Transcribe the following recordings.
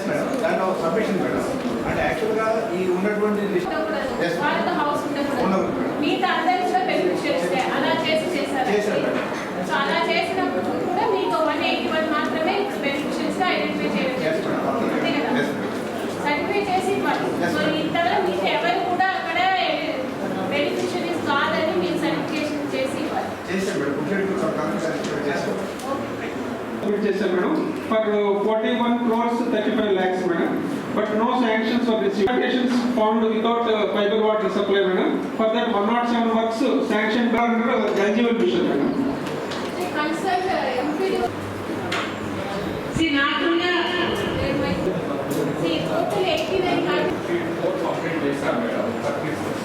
Yes madam submission madam. అంటే యాక్చువల్గా ఈ ఉన్నటువంటి చేశారు. సో అలా చేసినప్పుడు కూడా మీకు వన్ ఎయిటీ మాత్రమే బెనిఫిషియల్స్ ఐడెంటిఫై చేయడం చేసి ఇవ్వాలి. సో ఇంతలో మీకు ఎవరు కూడా అక్కడ బెనిఫిషియరీస్ కాదని మీరు సర్టిఫికేషన్ చేసి ఇవ్వాలి. సబ్మిట్ చేశారు madam. For forty one crores thirty five lakhs madam but no sanctions for this found without fibre water supply madam. For that one nought seven works sanction Jal Jeevan mission madam. Consult MPD See, నాకున్న C total eighty nine four complete చేశాం madam thirty six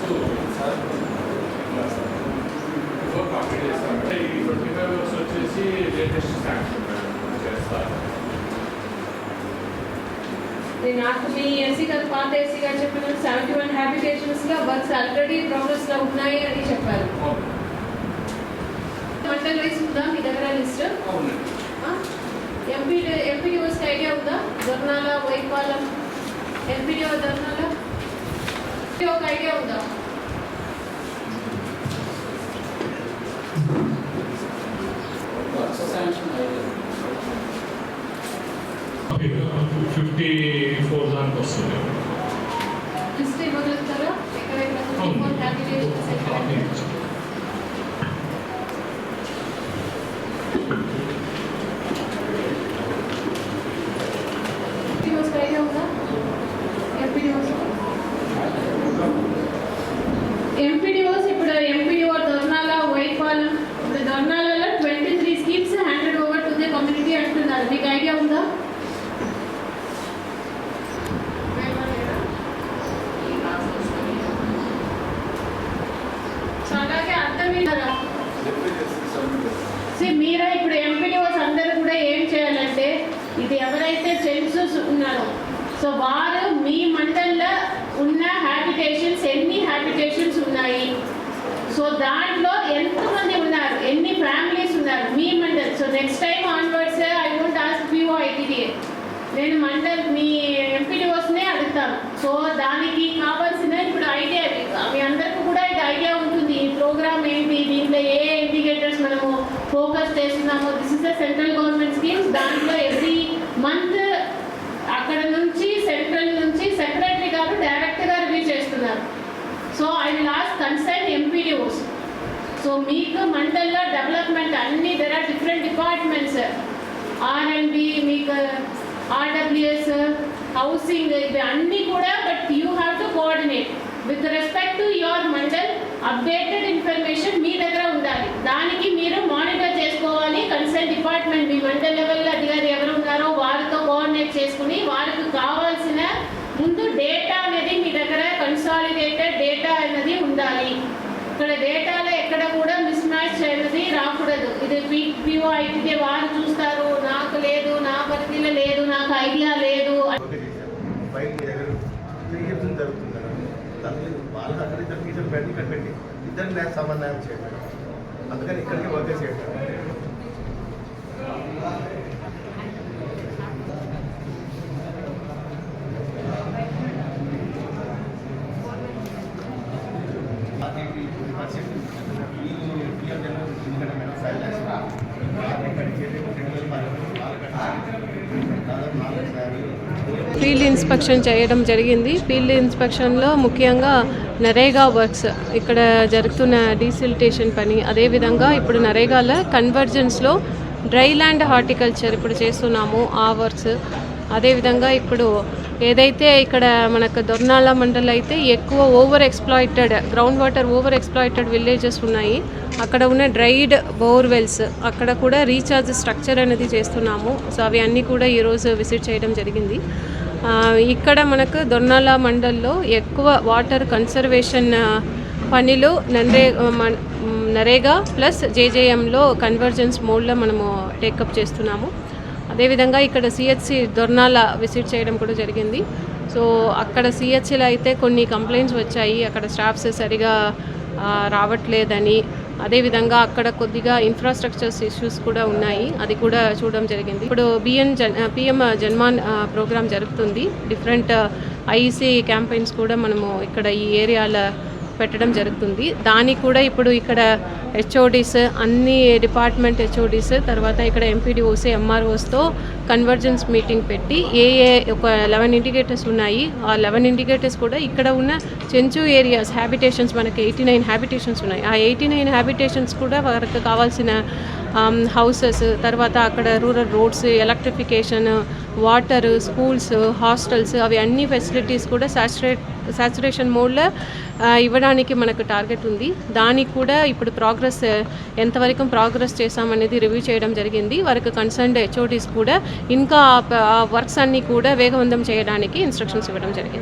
four complete చేశాం madam ఈ twenty five hours వచ్చేసి latest sanction madam చేస్తారు నాకు మీ SC గారు పాత ఎస్సీ గారు చెప్పిన సెవెంటీ వన్ హ్యాబిటేషన్స్లో వర్క్స్ ఆల్రెడీ ప్రోగ్రెస్లో ఉన్నాయి అని చెప్పారు. మండల్ వైస్ ఉందా మీ దగ్గర లిస్ట్ ఎంపీ ఎంపీడీఓస్ ఐడియా ఉందా? దొర్నాల వైపాలెం. ఎంపీడీఓ దొర్నాల ఒక ఐడియా ఉందా? ఫిఫ్టీ ఫోర్ దానికి వస్తుంది లిస్ట్ ఇవ్వగలుగుతారా ఎక్కడెక్కడ ఫిఫ్టీ ఫోర్ హ్యాబిటేషన్స్ ఎక్కడ ఎంపీడీఓస్ ఐడియా ఉందా ఎంపీడీఓస్ ఎంపీడీఓస్ ఇప్పుడు ఎంపీడీఓ దొర్నాల వైపాలెం ఇప్పుడు దొర్నాలలో twenty three schemes handed over to the community అంటున్నారు మీకు ఐడియా ఉందా సో అలాగే అర్థం ఏంటారా See, మీరా? ఇప్పుడు ఎంపీడీఓస్ అందరూ కూడా ఏం చేయాలంటే ఇది ఎవరైతే జెంట్స్ ఉన్నారో సో వారు మీ మండల్లో ఉన్న హ్యాబిటేషన్స్ ఎన్ని హ్యాబిటేషన్స్ ఉన్నాయి? సో దాంట్లో ఎంతమంది ఉన్నారు? ఎన్ని ఫ్యామిలీస్ ఉన్నారు? మీ mandal. So next time onwards I won't ask you ITDA నేను మండల్ మీ ఎంపీడీఓస్నే అడుగుతాను సో దానికి కావాల్సిన ఇప్పుడు ఐడియా మీ అందరికీ కూడా ఇది ఐడియా ఉంటుంది ఈ ప్రోగ్రామ్ ఏంటి దీంట్లో ఏ ఇండికేటర్స్ మనము ఫోకస్ చేస్తున్నాము this is the central government schemes దాంట్లో ఎవ్రీ మంత్ అక్కడ నుంచి సెంట్రల్ నుంచి సెక్రటరీ గారు డైరెక్ట్గా రివ్యూ చేస్తున్నారు. So I will ask concern MPDOs so మీకు మండల్లో డెవలప్మెంట్ అన్ని దెర్ ఆర్ డిఫరెంట్ డిపార్ట్మెంట్స్ ఆర్ఎండ్బి మీకు ఆర్డబ్ల్యూఎస్ హౌసింగ్ ఇవి అన్నీ కూడా but you have to coordinate with respect to your mandal update information మీ దగ్గర ఉండాలి దానికి మీరు మానిటర్ చేసుకోవాలి కన్సర్న్ డిపార్ట్మెంట్ మీ మండల్ లెవెల్ అధికారి ఎవరు ఉన్నారో వారితో కోఆర్డినేట్ చేసుకుని వారికి కావాల్సిన ముందు డేటా అనేది మీ దగ్గర కన్సాలిడేటెడ్ డేటా అనేది ఉండాలి ఇక్కడ డేటాలో ఎక్కడ కూడా మిస్ మ్యాచ్ అనేది రాకూడదు. ఇది పి పిఓ అయితే వారు చూస్తారు. నాకు లేదు నా పరిధిలో లేదు నాకు ఐడియా లేదు. వాళ్ళకి అక్కడ ఇద్దరు టీచర్ పెట్టి ఇక్కడ పెట్టి సమన్వయం అందుకని ఇక్కడికి వర్క్ చేయండి. ఫీల్డ్ ఇన్స్పెక్షన్ చేయడం జరిగింది. ఫీల్డ్ ఇన్స్పెక్షన్లో ముఖ్యంగా నరేగా వర్క్స్ ఇక్కడ జరుగుతున్న డీసిల్టేషన్ పని. అదేవిధంగా ఇప్పుడు నరేగాలో కన్వర్జెన్స్లో డ్రై ల్యాండ్ హార్టికల్చర్ ఇప్పుడు చేస్తున్నాము ఆ వర్క్స్. అదేవిధంగా ఇప్పుడు ఏదైతే ఇక్కడ మనకు దొర్నాల మండల్ అయితే ఎక్కువ over exploited ground water over exploited villages ఉన్నాయి. అక్కడ ఉన్న డ్రైడ్ బోర్వెల్స్ అక్కడ కూడా రీఛార్జ్ స్ట్రక్చర్ అనేది చేస్తున్నాము. సో అవి అన్నీ కూడా ఈరోజు విజిట్ చేయడం జరిగింది. ఇక్కడ మనకు దొర్నాల మండల్లో ఎక్కువ వాటర్ కన్సర్వేషన్ పనిలో నరే నరేగా ప్లస్ జేజేఎంలో కన్వర్జెన్స్ మోడ్లో మనము టేకప్ చేస్తున్నాము. అదేవిధంగా ఇక్కడ సిహెచ్సి దొర్నాల విజిట్ చేయడం కూడా జరిగింది. సో అక్కడ సిహెచ్సిలో అయితే కొన్ని కంప్లైంట్స్ వచ్చాయి. అక్కడ స్టాఫ్స్ సరిగా రావట్లేదని. అదేవిధంగా అక్కడ కొద్దిగా ఇన్ఫ్రాస్ట్రక్చర్స్ ఇష్యూస్ కూడా ఉన్నాయి. అది కూడా చూడడం జరిగింది. ఇప్పుడు బిఎన్ జన్ పిఎం జన్మాన్ ప్రోగ్రామ్ జరుగుతుంది. డిఫరెంట్ ఐఈసీ క్యాంపెయిన్స్ కూడా మనము ఇక్కడ ఈ ఏరియాలో పెట్టడం జరుగుతుంది. దానికి కూడా ఇప్పుడు ఇక్కడ హెచ్ఓడీస్ అన్ని డిపార్ట్మెంట్ హెచ్ఓడీస్ తర్వాత ఇక్కడ ఎంపీడీఓస్ ఎంఆర్ఓస్తో కన్వర్జెన్స్ మీటింగ్ పెట్టి ఏ ఏ ఒక లెవెన్ ఇండికేటర్స్ ఉన్నాయి. ఆ లెవెన్ ఇండికేటర్స్ కూడా ఇక్కడ ఉన్న చెంచు ఏరియాస్ హ్యాబిటేషన్స్ మనకి ఎయిటీ నైన్ హ్యాబిటేషన్స్ ఉన్నాయి. ఆ ఎయిటీ నైన్ హ్యాబిటేషన్స్ కూడా వారికి కావాల్సిన um, హౌసెస్ తర్వాత అక్కడ rural roads electrification water schools hostels అవి అన్ని ఫెసిలిటీస్ కూడా సాచురేట్ సాచురేషన్ మోడ్లో ఇవ్వడానికి మనకు టార్గెట్ ఉంది. దానికి కూడా ఇప్పుడు ప్రోగ్రెస్ ఎంతవరకు ప్రోగ్రెస్ చేశామనేది రివ్యూ చేయడం జరిగింది. వారికి కన్సర్న్డ్ హెచ్ఓటీస్ కూడా ఇంకా వర్క్స్ అన్నీ కూడా వేగవంతం చేయడానికి ఇన్స్ట్రక్షన్స్ ఇవ్వడం జరిగింది.